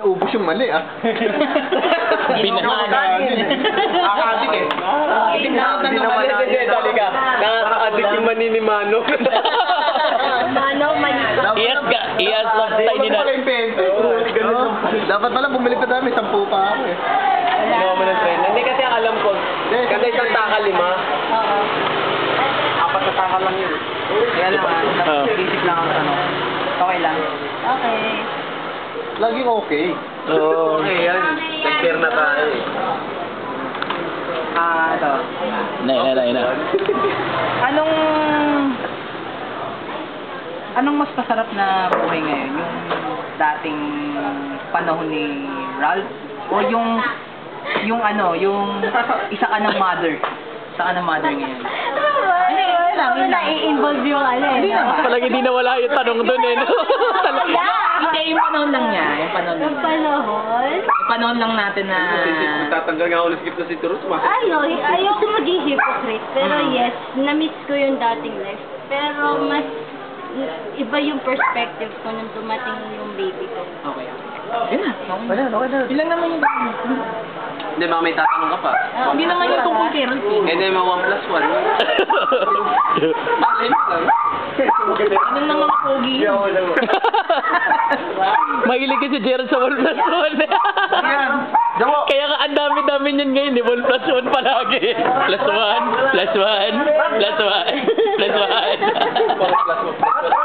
Naubos yung mali ah. Pinakain. Nakakadik eh. Hindi na wala. Talaga. Nakaka-addict yung mani ni Mano. Mano, mali. Iyas ka, iyas lang tayo Dapat nila. pala yung pente. Dapat pala bumili pa may sampu pa ako eh. Ginawa mo ng trend. Hindi kasi ang alam ko. Kada isang taka lima. Oo. Apat na taka lang yun. Kaya lang, Oo. isip lang ang ano. Okay lang. Okay. Laging okay. Oo. Okay, yan. Nag-share na tayo eh. Ah, ito. Na, na, na, na. Anong Anong mas masarap na buhay ngayon? Yung dating panahon ni Ralph o yung yung ano, yung isa ka ng mother? Isa ka ng mother ngayon. Hindi, wala. Wala i-involve yung ano eh. Palagi di nawala yung tanong doon eh. No? Wala. Hindi, panahon lang niya. Yung panahon lang. Yung panahon. Yung panahon lang natin na... Tatanggal nga ako ng skip na si Turus. Ano, ayoko maging hypocrite. Pero yes, na-miss ko yung dating life. Pero mas iba yung perspective ko nung dumating yung baby ko. Okay. Yun na. Okay na, okay na. Ilan naman yung... Hindi, baka may tatanong ka pa. Hindi naman yung tungkol kay eh. Hindi, mga 1 plus 1. Ah, limit lang. Ano naman pogi yun? Mahilig kasi Gerald sa 1 plus 1. Yan. Kaya nga ang dami-dami niyan ngayon, eh. 1 plus 1 palagi. Plus 1, plus 1, plus 1, plus 1.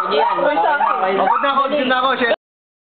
Sige yan. Pagod na ako, pagod na ako. Share